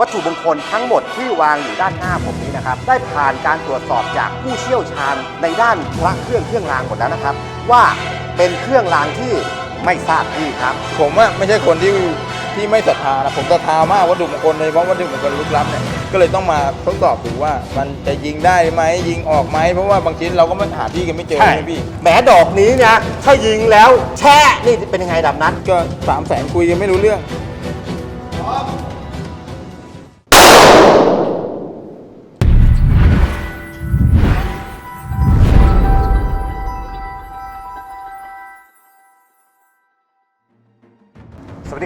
วัตถุมงคลทั้งหมดที่วางอยู่ด้านหน้าผมนี้นะครับ ได้ผ่านการตรวจสอบจากผู้เชี่ยวชาญในด้านพระเครื่องเครื่องรางหมดแล้วนะครับ ว่าเป็นเครื่องรางที่ไม่ทราบที่ครับ ผมอะไม่ใช่คนที่ที่ไม่ศรัทธานะผมศรัทธามากวัตถุมงคลโดยเฉพาะวัตถุมงคลลึกลับเนี่ยก็เลยต้องมาทดสอบดูว่ามันจะยิงได้ไหมยิงออกไหมเพราะว่าบางชิ้นเราก็ไม่หาที่กันไม่เจอใช่ใช่ไหมพี่แหมดอกนี้นะถ้ายิงแล้วแช่นี่เป็นยังไงดับนั้นก็สามแสนคุยกันไม่รู้เรื่อง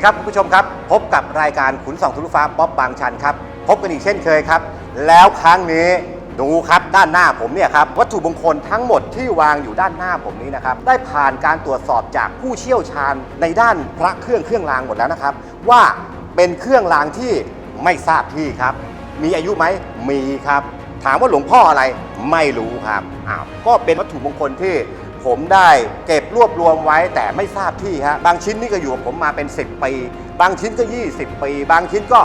ดีครับคุณผู้ชมครับ พบกับรายการขุนส่องทะลุฟ้าป๊อปบางชันครับ พบกันอีกเช่นเคยครับ แล้วครั้งนี้ดูครับด้านหน้าผมเนี่ยครับวัตถุมงคลทั้งหมดที่วางอยู่ด้านหน้าผมนี้นะครับได้ผ่านการตรวจสอบจากผู้เชี่ยวชาญในด้านพระเครื่องเครื่องรางหมดแล้วนะครับ ว่าเป็นเครื่องรางที่ไม่ทราบที่ครับ มีอายุไหมมีครับ ถามว่าหลวงพ่ออะไรไม่รู้ครับอ้าวก็เป็นวัตถุมงคลที่ ผมได้เก็บรวบรวมไว้แต่ไม่ทราบที่ฮะบางชิ้นนี่ก็อยู่กับผมมาเป็น 10 ปี บางชิ้นก็ 20 ปี บางชิ้นก็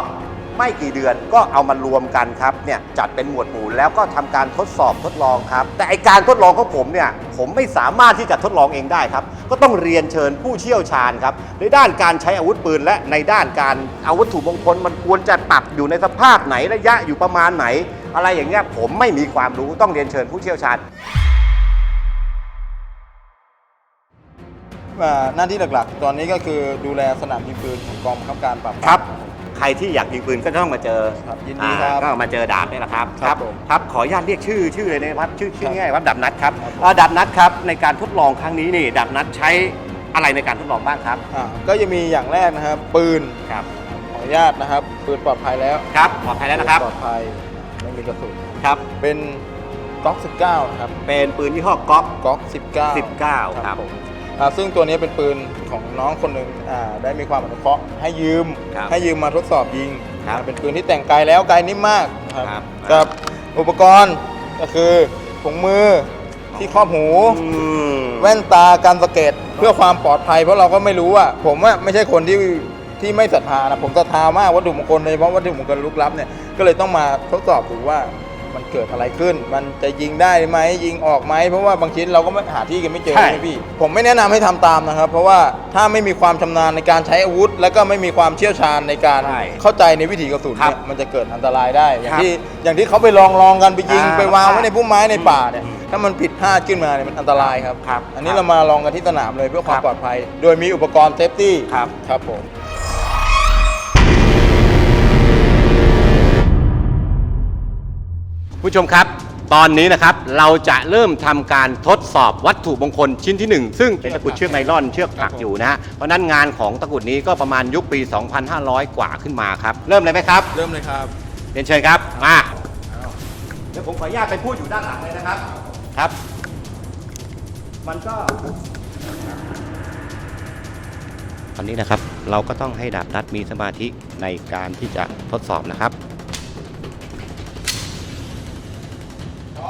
ไม่กี่เดือนก็เอามารวมกันครับเนี่ยจัดเป็นหมวดหมู่แล้วก็ทำการทดสอบทดลองครับ แต่ไอการทดลองของผมเนี่ยผมไม่สามารถที่จะทดลองเองได้ครับ ก็ต้องเรียนเชิญผู้เชี่ยวชาญครับในด้านการใช้อาวุธปืน และในด้านการเอาวัตถุมงคลมันควรจะปรับอยู่ในสภาพไหนระยะอยู่ประมาณไหน อะไรอย่างเงี้ยผมไม่มีความรู้ต้องเรียนเชิญผู้เชี่ยวชาญ อ่าหน้าที่หลักๆ ตอนนี้ก็คือดูแลสนามยิงปืนของกองบังคับการปราบปรามครับ ใครที่อยากยิงปืนก็ต้องมาเจอครับยินดีครับอ่าก็มาเจอดาบนี่แหละครับครับผมครับขออนุญาตเรียกชื่อชื่อเลยนะครับชื่อชื่อครับง่ายๆว่าดาบนัดครับครับผม อ่าดาบนัดครับในการทดลองครั้งนี้นี่ดาบนัดใช้อะไรในการทดลองบ้างครับอ่าก็จะมีอย่างแรกนะครับ ปืนครับขออนุญาตนะครับ ปืนปลอดภัยแล้วครับปลอดภัยแล้วนะครับปลอดภัยไม่มีกระสุนครับเป็นก๊อก19นะครับเป็นปืนยี่ห้อก๊อกก๊อก19 19 ครับผมอ่า ซึ่งตัวนี้เป็นปืนของน้องคนหนึ่งอ่าได้มีความอนุเคราะห์ให้ยืม ครับให้ยืมมาทดสอบยิงครับอ่าเป็นปืนที่แต่งไกลแล้วไกลนิ่มมากครับครับกับอุปกรณ์ก็คือถุงมือที่ครอบหู อืม แว่นตาการสะเก็ตเพื่อความปลอดภัยเพราะเราก็ไม่รู้ว่าผมว่าไม่ใช่คนที่ที่ไม่ศรัทธานะผมศรัทธามากวัตถุมงคลโดยเฉพาะวัตถุมงคลลึกลับเนี่ยก็เลยต้องมาทดสอบดูว่า มันเกิดอะไรขึ้น มันจะยิงได้ไหมยิงออกไหมเพราะว่าบางชิ้นเราก็ไม่หาที่กันไม่เจอใช่ ใช่ไหมพี่ ผมไม่แนะนำให้ทำตามนะครับ เพราะว่าถ้าไม่มีความชำนาญในการใช้อาวุธ แล้วก็ไม่มีความเชี่ยวชาญในการใช่เข้าใจในวิถีกระสุนครัเนี่บยมันจะเกิดอันตรายได้ อย่างครับที่อย่างที่เขาไปลองลองกันไปยิงอ่าไปวางไว้ในพุ่มไม้ในป่าเนี่ยอืมถ้ามันผิดพลาดขึ้นมาเนี่ยมันอันตรายครับ ครับอันนี้ครับเรามาลองกันที่สนามเลยเพื่อความครับปลอดภัย โดยมีอุปกรณ์เซฟตี้ครับ ครับผม ผู้ชมครับ ตอนนี้นะครับเราจะเริ่มทำการทดสอบวัตถุมงคลชิ้นที่ 1 ซึ่งเป็นตะกรุดเชือกไนล่อนเชือกถักอยู่นะฮะเพราะฉะนั้นงานของตะกรุดนี้ก็ประมาณยุคปี 2500 กว่าขึ้นมาครับ เริ่มเลยไหมครับ เริ่มเลยครับเรียนเชิญครับมาเดี๋ยวผมขออนุญาตไปพูดอยู่ด้านหลังเลยนะครับครับ มันก็ตอนนี้นะครับเราก็ต้องให้ดาบนัดมีสมาธิในการที่จะทดสอบนะครับ ค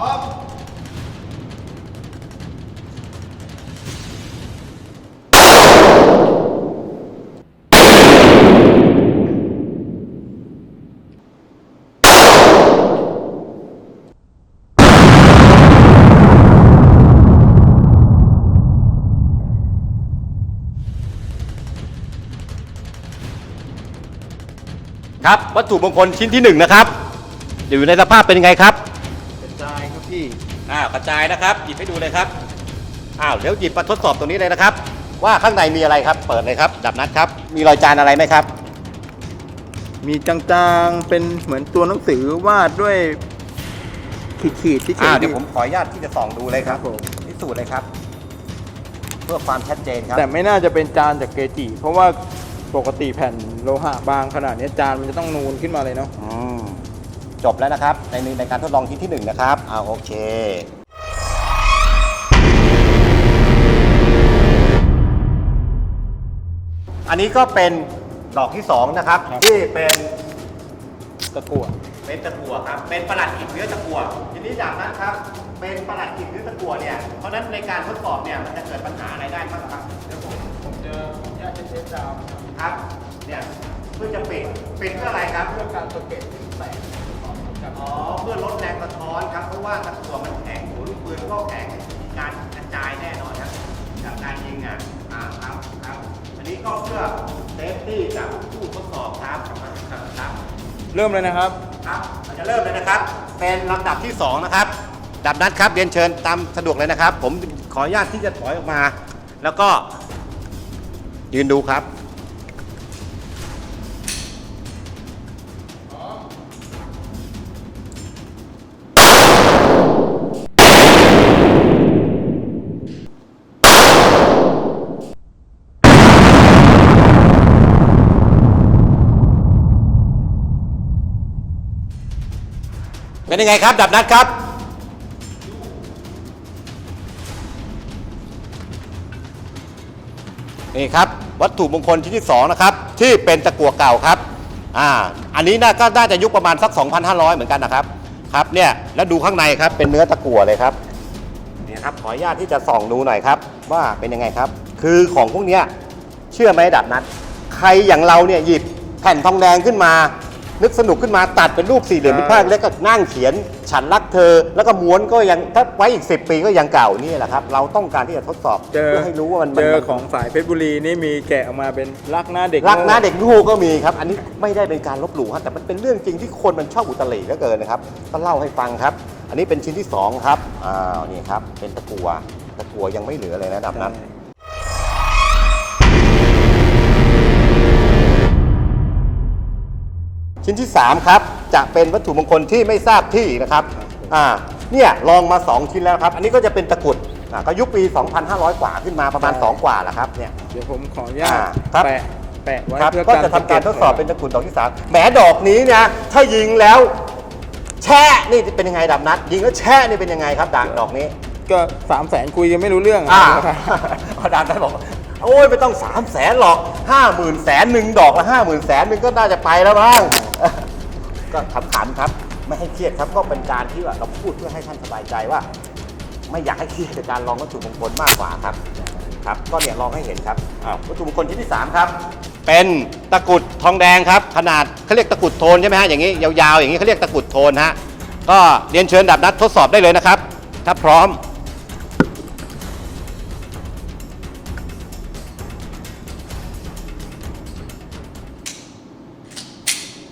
รับวัตถุมงคลชิ้นที่หนึ่งนะครับ อยู่ในสภาพเป็นยังไงครับ อ้าวกระจายนะครับหยิบให้ดูเลยครับอ้าวเดี๋ยวหยิบมาทดสอบตรงนี้เลยนะครับ ว่าข้างในมีอะไรครับ เปิดเลยครับ ดับนัดครับ มีรอยจานอะไรไหมครับ มีจางๆ เป็นเหมือนตัวหนังสือวาดด้วยขีดๆที่เขียอ่านเดี๋ยวผมขออนุญาตที่จะส่องดูเลยครับผมพิสูจน์เลยครับ เพื่อความชัดเจนครับแต่ไม่น่าจะเป็นจานจากเกจิเพราะว่าปกติแผ่นโลหะบางขนาดนี้จานมันจะต้องนูนขึ้นมาเลยเนาะอืม จบแล้วนะครับ ในในการทดลองชิ้นที่หนึ่งนะครับเอาโอเคอันนี้ก็เป็นดอกที่สองนะครับ ครับ ที่เป็นตะกั่วเป็นตะกั่วครับ เป็นประหลัดอิฐเนื้อตะกั่วทีนี้จากนั้นครับ เป็นประหลัดอิฐเนื้อตะกั่วเนี่ยเพราะฉะนั้นในการทดสอบเนี่ยมันจะเกิดปัญหาอะไรได้บ้างครับเดี๋ยวผมผมจะผมจะเช็ดดาวครับเนี่ยเพื่อจะปิดปิดเพื่ออะไรครับ เพื่อการสะเก็ดที่แตก อ๋อเพื่อลดแรงสะท้อนครับเพราะว่าตะกั่วมันแข็งหัวลูกปืนก็แข็งมีการกระจายแน่นอนครับจากการยิงอะอ่าครับครับอันนี้ก็เพื่อเซฟตี้กับผู้ทดสอบครับครับเริ่มเลยนะครับครับเราจะเริ่มเลยนะครับ เป็นลำดับที่ 2 นะครับดับนัดครับเรียนเชิญตามสะดวกเลยนะครับ ผมขออนุญาตที่จะถอยออกมา แล้วก็ยืนดูครับ เป็นยังไงครับ ดับนัดครับ นี่ครับ วัตถุมงคลชิ้นที่ 2 นะครับ ที่เป็นตะกั่วเก่าครับอ่าอันนี้น่าก็น่าจะยุคประมาณสัก 2,500 เหมือนกันนะครับครับเนี่ยแล้วดูข้างในครับเป็นเนื้อตะกั่วเลยครับนี่ครับขออนุญาตที่จะส่องดูหน่อยครับ ว่าเป็นยังไงครับ คือของพวกเนี้ยเชื่อไหมดับนัด ใครอย่างเราเนี่ยหยิบแผ่นทองแดงขึ้นมา นึกสนุกขึ้นมาตัดเป็นรูปสี่เหลี่ยมใช่ เป็นภาพแล้วก็นั่งเขียน ฉันรักเธอ แล้วก็ม้วนก็ยังถ้าไว้อีก 10 ปีก็ยังเก่านี่แหละครับ เราต้องการที่จะทดสอบเจอเพื่อให้รู้ว่ามันเจอมันของสายเพชรบุรีนี่มีแกะออกมาเป็นรักหน้าเด็กรักนะโง่เด็กงูก็มีครับ อันนี้ไม่ได้เป็นการลบหลู่ครับแต่มันเป็นเรื่องจริงที่คนมันชอบอุตริเหลือเกินนะครับก็เล่าให้ฟังครับ อันนี้เป็นชิ้นที่สองครับอ้าวนี่ครับเป็นตะกัวตะกัวยังไม่เหลือเลยนะดับนั้น ชิ้นที่ 3 ครับ จะเป็นวัตถุมงคลที่ไม่ทราบที่นะครับอ่าเนี่ยลองมา 2 ชิ้นแล้วครับ อันนี้ก็จะเป็นตะกรุดอ่าก็ยุคปี 2,500 กว่าขึ้นมาประมาณ 2 กว่าแหละครับเนี่ย เดี๋ยวผมขออนุญาตอ่าครับ แปะแปะไว้ครับเพื่อก็การจะทำการทดสอบเป็นสตะกรุดดอกที่สามแหมดอกนี้เนี่ยถ้ายิงแล้ว แช่นี่เป็นยังไงดับนัด ยิงแล้วแช่นี่เป็นยังไงครับดอกดอกนี้ ก็สามแสนคุยกันไม่รู้เรื่องอ่านะครับพอดานท่านบอกว่า โอ้ยไม่ต้องสามแสนหรอกห้าหมื่นแสนหนึ่งดอกละห้าหมื่นแสนหนึ่งก็น่าจะไปแล้วมั้งก็ขำๆครับ ไม่ให้เครียดครับก็เป็นการที่ว่าเราพูดเพื่อให้ท่านสบายใจว่า ไม่อยากให้เครียดในการลองวัตถุมงคลมากกว่าครับครับก็เนี่ยลองให้เห็นครับวัตถุมงคลชิ้นที่สามครับ เป็นตะกุดทองแดงครับ ขนาดเขาเรียกตะกุดโทนใช่ไหมฮะอย่างนี้ยาวๆอย่างนี้เขาเรียกตะกุดโทนฮะก็เรียนเชิญดับนัดทดสอบได้เลยนะครับ ถ้าพร้อม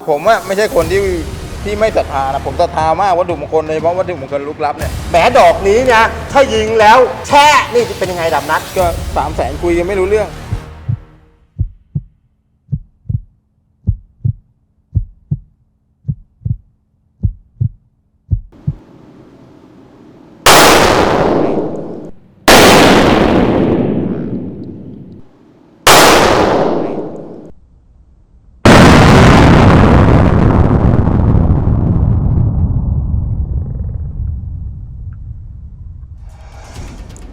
ผมว่าไม่ใช่คนที่ที่ไม่ศรัทธานะผมศรัทธามากวัตถุมงคลเลยเพราะวัตถุมงคลลุกลับเนี่ยแหมดอกนี้เนี่ยถ้ายิงแล้วแช่นี่เป็นยังไงดับนัดก็สามแสนคุยกันไม่รู้เรื่อง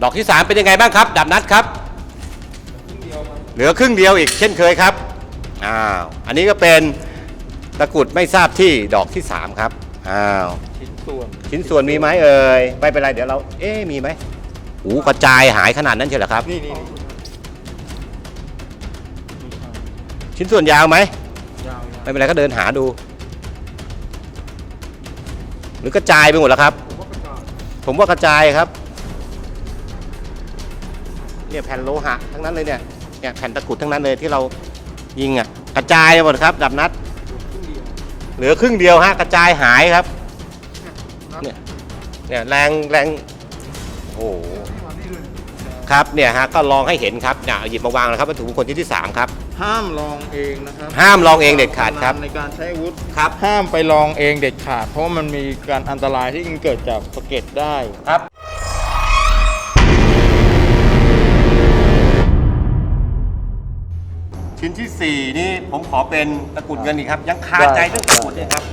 ด อกที่ 3 เป็นยังไงบ้างครับ ดับนัดครับ เหลือครึ่งเดียวอีกเช่นเคยครับอ้าวอันนี้ก็เป็นตะกรุดไม่ทราบที่ดอกที่ 3 ครับอ้าวชิ้นส่วนชิ้นส่วนมีไหมเอ่ยไม่เป็นไรเดี๋ยวเรา เอ๊ะมีไหมหูกระจายหายขนาดนั้นเชียวเหรอครับ นี่นี่ชิ้นส่วนยาวไหมยาวไม่เป็นไรก็เดินหาดู หรือกระจายไปหมดแล้วครับ ผมว่ากระจายครับ เนี่ยแผ่นโลหะทั้งนั้นเลยเนี่ยเนี่ยแผ่นตะกรุดทั้งนั้นเลยที่เรายิงอะกระจายไปหมดครับดับนัด เหลือครึ่งเดียวฮะกระจายหายครับเนี่ยเนี่ยแรงแรงโอ้โหครับเนี่ยฮะก็ลองให้เห็นครับเนี่ยเอาหยิบมาวางนะครับวัตถุมงคลที่ที่สามครับ ห้ามลองเองนะครับห้ามลองเองเด็ดขาดครับในการใช้อาวุธครับ ห้ามไปลองเองเด็ดขาด เพราะว่ามันมีการอันตรายที่เกิดจากสะเก็ดได้ครับ ชิ้นที่ 4 นี่ผมขอเป็นตะกรุดเงินอีกครับ ยังคาใจเรื่องตะกรุดเนี่ยครับ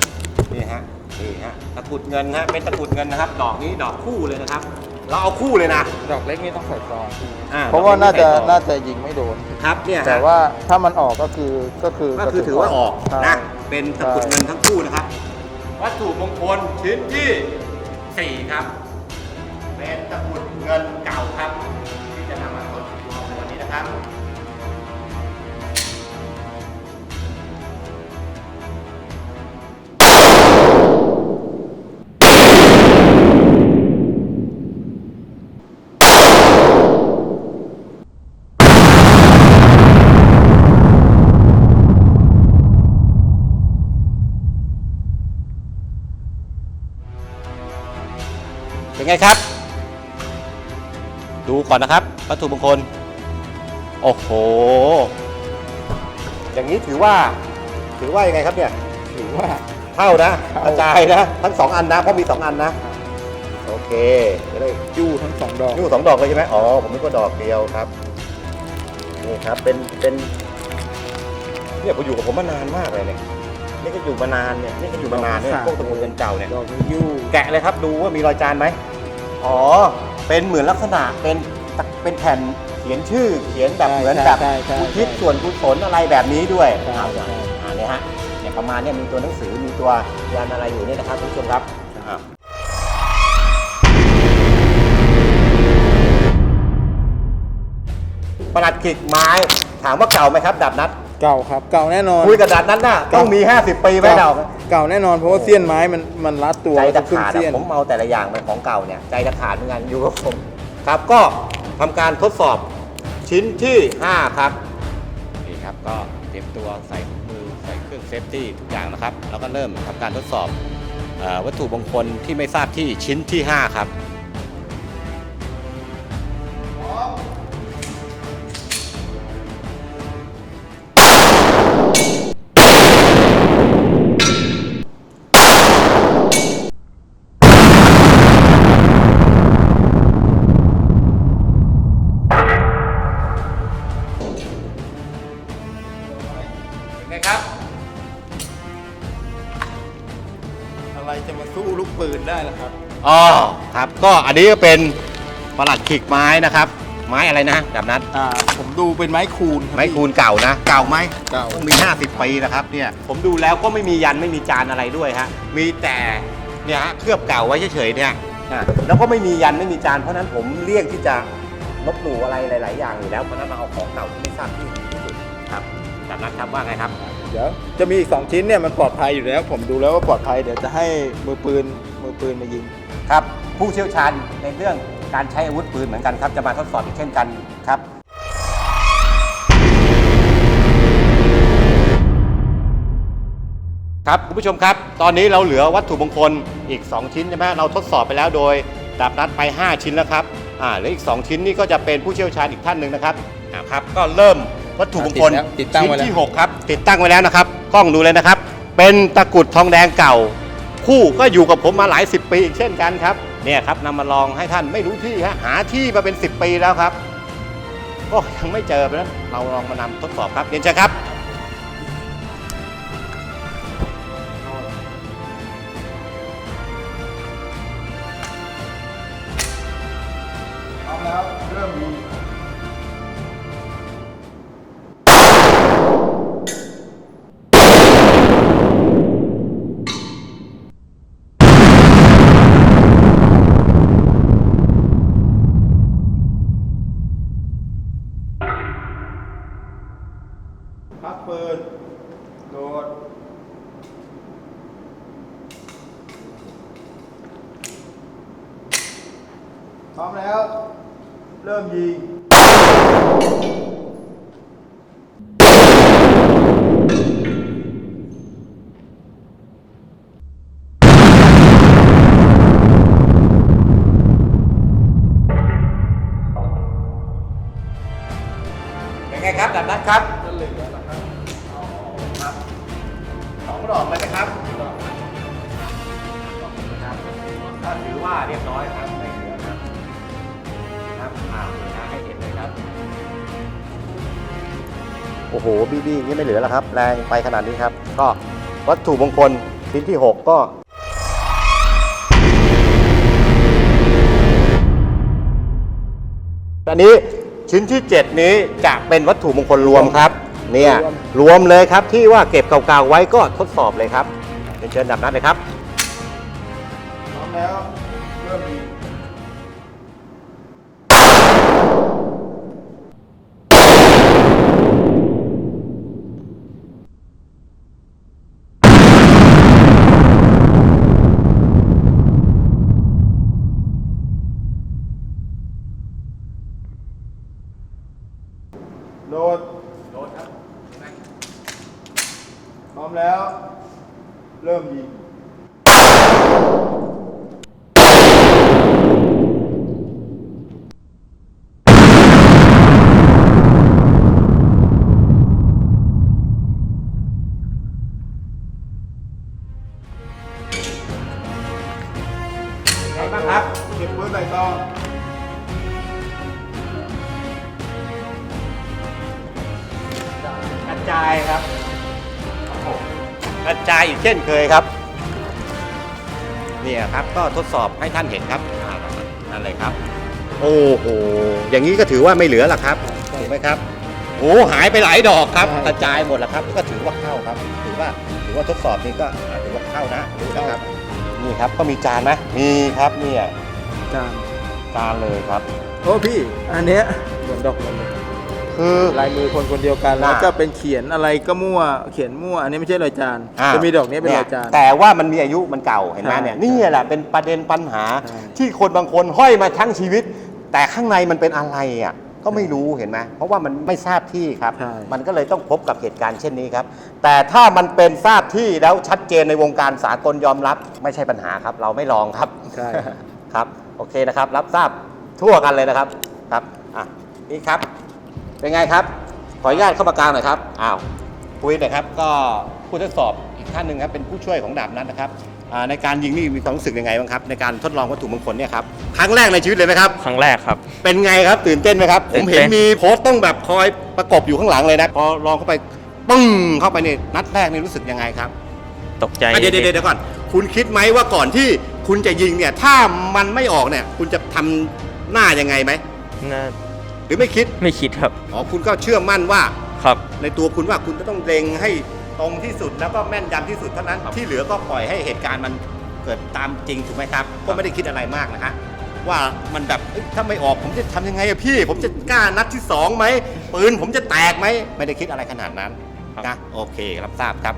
นี่ฮะนี่ฮะตะกรุดเงินฮะเป็นตะกรุดเงินนะครับ ดอกนี้ดอกคู่เลยนะครับ เราเอาคู่เลยนะดอกเล็กนี่ต้องใส่ซองอ่เพราะว่าน่าจะดอกนี้น่าจะยิงไม่โดนครับเนี่ยฮะแต่ว่าถ้ามันออกก็คือก็คือก็คือถือว่าออกใช่นะเป็นตะกรุดเงินทั้งคู่นะครับ วัตถุมงคลชิ้นที่ 4 ครับ เป็นตะกรุดเงินเก่าครับ ที่จะนำมาทดลองในวันนี้นะครับ เป็นไงครับ ดูก่อนนะครับ วัตถุมงคล โอ้โห อย่างนี้ถือว่า ถือว่ายังไงครับเนี่ยถือว่า เท่านะเท่ากระจายนะ ทั้งสองอันนะเพราะมีสองอันนะ โอเคจะได้ยู่ทั้งสองดอกนี่สองดอกเลยใช่ไหมอ๋อ ผมนึกว่าดอกเดียวครับ นี่ครับ เป็น เป็น เนี่ยผมอยู่กับผมมานานมากเลยเนี่ย นี่ก็อยู่มานานเนี่ยนี่ก็อยู่มานานเนี่ยพวกตระกูลเงินเก่าเนี่ย ดอกนี้ยู่แกะเลยครับดูว่ามีรอยจานไหม อ๋อ เป็นเหมือนลักษณะเป็นตะเป็นแผ่นเขียนชื่อ เขียนแบบเหมือนแบบใช่ใช่อุใช่ทิศส่วนกุศลอะไรแบบนี้ด้วยใช่เอาใช่อ่าเนี่ยฮะเนี่ยประมาณเนี่ยมีตัวหนังสือมีตัวยันอะไรอยู่เนี่ยนะครับคุณผู้ชมครับอ่าประหลัดขิกไม้ถามว่าเก่าไหมครับดาบนัด เก่าครับ เก่าแน่นอน คุยกับดาบนัดน่ะต้องมี 50 ปีไหมเดาเก่าแน่นอนเพราะว่าเสี้ยนไม้มันมันรัดตัวใจจะขึ้นขาดเสี้ยอะนผมเมาแต่ละอย่างเป็นของเก่าเนี่ยใจจะขาดเหมือนกันอยู่กับผมครับก็ทำการทดสอบชิ้นที่ 5 ครับนี่ครับก็เตรียมตัวใส่มือใส่เครื่องเซฟตี้ทุกอย่างนะครับ แล้วก็เริ่มทำการทดสอบเออวัตถุมงคลที่ไม่ทราบที่ชิ้นที่ 5 ครับ สู้ลูกปืนได้ล่ะครับ อ๋อครับ ก็อันนี้ก็เป็นประหลัดขิกไม้นะครับ ไม้อะไรนะดับนัดอ่าผมดูเป็นไม้คูณรับไม้คูณเก่านะ เก่าไหมเก่าต้องมี 50 ปีนะครับเนี่ยผมดูแล้วก็ไม่มียันไม่มีจานอะไรด้วยฮะมีแต่เนี่ยฮะเคลือบเก่าไว้เฉยๆเนี่ยอะแล้วก็ไม่มียันไม่มีจานเพราะฉะนั้นผมเลี่ยงที่จะลบหลู่อะไรหลาย ๆ อย่างอยู่แล้วเพราะฉะนั้นเราเอาของเก่าที่ไม่ทราบที่ที่สุดครับ ดับนัดครับว่าไงครับ เดี๋ยวจะมีอีกสองชิ้นเนี่ยมันปลอดภัยอยู่แล้ว ผมดูแล้วว่าปลอดภัยเดี๋ยวจะให้มือปืนมือปืนมายิง ครับ ผู้เชี่ยวชาญในเรื่องการใช้อาวุธปืนเหมือนกันครับ จะมาทดสอบอีกเช่นกันครับ ครับคุณผู้ชมครับ ตอนนี้เราเหลือวัตถุมงคลอีก 2 ชิ้นใช่ไหมเราทดสอบไปแล้วโดยดาบนัดไป 5 ชิ้นแล้วครับอ่าเหลืออีก 2 ชิ้นนี่ก็จะเป็นผู้เชี่ยวชาญอีกท่านหนึ่งนะครับอ่าครับก็เริ่ม วัตถุมงคลติดตั้งชิ้ไว้นแล้วที่6ครับติดตั้งไว้แล้วนะครับกล้องดูเลยนะครับ เป็นตะกรุดทองแดงเก่า คู่ก็อยู่กับผมมาหลาย 10 ปีอีกเช่นกันครับเนี่ยครับนำมาลองให้ท่านไม่รู้ที่ฮะหาที่มาเป็น 10 ปีแล้วครับก็ยังไม่เจอเพราะฉะนั้นเราลองมานำทดสอบครับเรียนเชิญครับ พร้อมแล้ว เริ่มยิง โอ้โหบีบีอย่างนี้ไม่เหลือแล้วครับ แรงไปขนาดนี้ครับ ก็วัตถุมงคลชิ้นที่ 6 ก็ ตอนนี้ชิ้นที่ 7 นี้จะเป็นวัตถุมงคลรวมครับเนี่ยรวมเลยครับที่ว่าเก็บเก่าๆไว้ก็ทดสอบเลยครับเรียนเชิญดับนัดเลยครับพร้อมแล้ว เก็บปืนใส่ซองกระจายครับโอ้โหกระจายอีกเช่นเคยครับเนี่ยครับก็ทดสอบให้ท่านเห็นครับอ่านั่นเลยครับ โอ้โหอย่างนี้ก็ถือว่าไม่เหลือละครับถูกไหมครับโอ้หายไปหลายดอกครับ กระจายหมดแล้วครับ ก็ถือว่าเข้าครับ ถือว่าถือว่าทดสอบนี้ก็อ่าถือว่าเข้านะดูนะครับนี่ครับก็มีจานไหมมีครับเนี่ย จานจานเลยครับ โอ้พี่ อันเนี้ยเหมือนดอกลมคือ ลายมือคนคนเดียวกันอ่าแล้วก็เป็นเขียนอะไรก็มั่วเขียนมั่ว อันนี้ไม่ใช่รอยจานอ่าจะมีดอกนี้เป็นรอยจาน แต่ว่ามันมีอายุมันเก่าเห็นไหมใช่เนี่ยนี่แหละเป็นประเด็นปัญหาใช่ ที่คนบางคนห้อยมาทั้งชีวิต แต่ข้างในมันเป็นอะไรอะก็ไม่รู้เห็นไหมเพราะว่ามันไม่ทราบที่ครับ ใช่ มันก็เลยต้องพบกับเหตุการณ์เช่นนี้ครับ แต่ถ้ามันเป็นทราบที่แล้วชัดเจนในวงการสากลยอมรับ ไม่ใช่ปัญหาครับ เราไม่ลองครับ ใช่ ครับ โอเคนะครับ รับทราบทั่วกันเลยนะครับครับอะนี่ครับ เป็นไงครับ ขออนุญาตเข้ามากลางหน่อยครับอ้าวคุยหน่อยครับ ก็ผู้ทดสอบอีกท่านหนึ่งครับเป็นผู้ช่วยของดาบนัทนะครับอ่าในการยิงนี่มีความรู้สึกยังไงบ้างครับ ในการทดลองวัตถุมงคลเนี่ยครับครั้งแรกในชีวิตเลยไหมครับ ครั้งแรกครับ เป็นไงครับตื่นเต้นไหมครับผตื่มนเต้นเห็นมีโพสต์ต้องแบบคอยประกบอยู่ข้างหลังเลยนะพอลองเข้าไปปึ้งเข้าไปนี่นัดแรกนี่รู้สึกยังไงครับ ตกใจ อะเดี๋ยวเดี๋ยวเดี๋ยวก่อน คุณคิดไหมว่าก่อนที่ คุณจะยิงเนี่ย ถ้ามันไม่ออกเนี่ย คุณจะทำหน้ายังไงไหม น่าหรือไม่คิด ไม่คิดครับ อ๋อ คุณก็เชื่อมั่นว่า ครับ ในตัวคุณว่าคุณจะต้องเล็งให้ตรงที่สุดแล้วก็แม่นยำที่สุดเท่านั้นครับที่เหลือก็ปล่อยให้เหตุการณ์มันเกิดตามจริงถูกไหมครับ ก็ไม่ได้คิดอะไรมากนะฮะว่ามันแบบเอ้ยถ้าไม่ออกผมจะทำยังไงอะพี่ ผมจะกล้านัดที่สองไหมปืนผมจะแตกไหมไม่ได้คิดอะไรขนาดนั้นนะโอเครับทราบครับ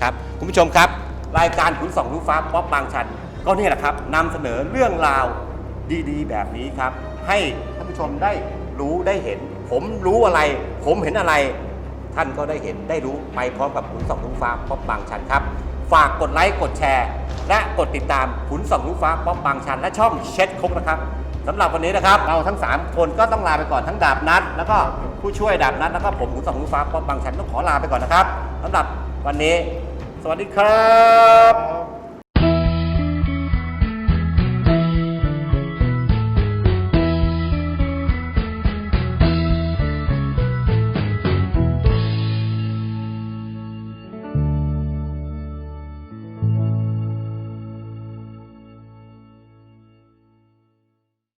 ครับคุณผู้ชมครับ รายการขุนสองรู้ฟ้าป๊อปบางชัน ก็นี่แหละครับนำเสนอเรื่องราวดีๆ แบบนี้ครับ ให้ท่านผู้ชมได้รู้ได้เห็น ผมรู้อะไร ผมเห็นอะไร ท่านก็ได้เห็นได้รู้ไปพร้อมกับขุนสองลุงฟ้าป๊อปบางชันครับ ฝากกดไลค์กดแชร์ และกดติดตามขุนสองลุงฟ้าป๊อปบางชัน และช่องเช็ดคกนะครับสำหรับวันนี้นะครับเราทั้ง 3 คนก็ต้องลาไปก่อนทั้งดาบนัด แล้วก็ผู้ช่วยดาบนัดแล้วก็ผมขุนสองลุงฟ้าป๊อปบางชันต้องขอลาไปก่อนนะครับสำหรับวันนี้ สวัสดีครับ